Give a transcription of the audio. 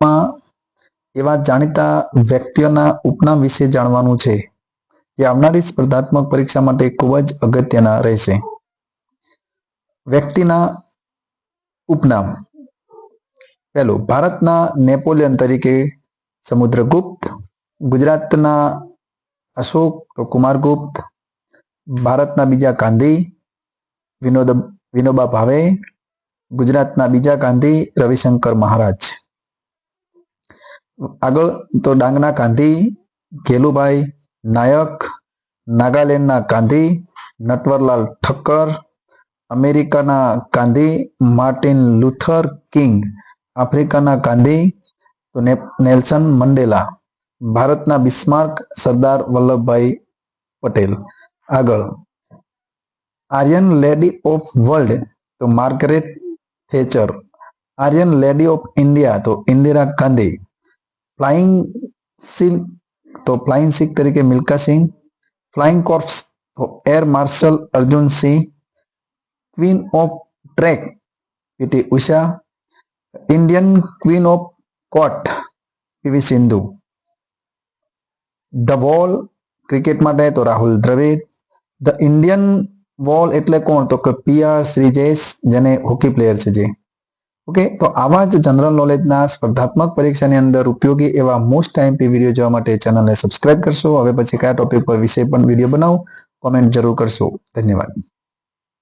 માં એવા જાણીતા વ્યક્તિઓના ઉપનામ વિશે જાણવાનું છે, જે આવનારી સ્પર્ધાત્મક પરીક્ષા માટે ખૂબ જ અગત્યના રહેશે. વ્યક્તિના ઉપનામ પહેલું, ભારતના નેપોલિયન તરીકે સમુદ્રગુપ્ત, ગુજરાતના અશોક તો કુમારગુપ્ત, ભારતના બીજા ગાંધી, વિનોદ, વિનોબા ભાવે, ગુજરાતના બીજા ગાંધી રવિશંકર મહારાજ. આગળ તો ડાંગના ગાંધી ગેલુભાઈ નાયક, નાગાલેન્ડના ગાંધી નટવરલાલ ઠક્કર, અમેરિકાના ગાંધી માર્ટિન લુથર કિંગ, આફ્રિકાના ગાંધી નેલ્સન મંડેલા, ભારતના બિસ્માર્ક સરદાર વલ્લભભાઈ પટેલ. આગળ, આર્યન લેડી ઓફ વર્લ્ડ, તો Margaret Thatcher. Iron lady of India, તો ઇન્દિરા ગાંધી. ફ્લાઇંગ સિંહ તો ફ્લાઇંગ સિખ તરીકે Milkha Singh flying corps air marshal Arjan Singh queen of track PT Usha Indian queen of court PV Sindhu. The wall cricket માટે, તો Rahul Dravid. The Indian wall એટલે કોણ? તો કે PR Sreejesh જેને હોકી પ્લેયર છે જે. ઓકે તો આવા જ જનરલ નોલેજના સ્પર્ધાત્મક પરીક્ષાની અંદર ઉપયોગી એવા મોસ્ટ ટાઈમપી વીડિયો જોવા માટે ચેનલને સબસ્ક્રાઇબ કરશો. હવે પછી કયા ટોપિક પર વિષય પણ વીડિયો બનાવો કોમેન્ટ જરૂર કરશો. ધન્યવાદ.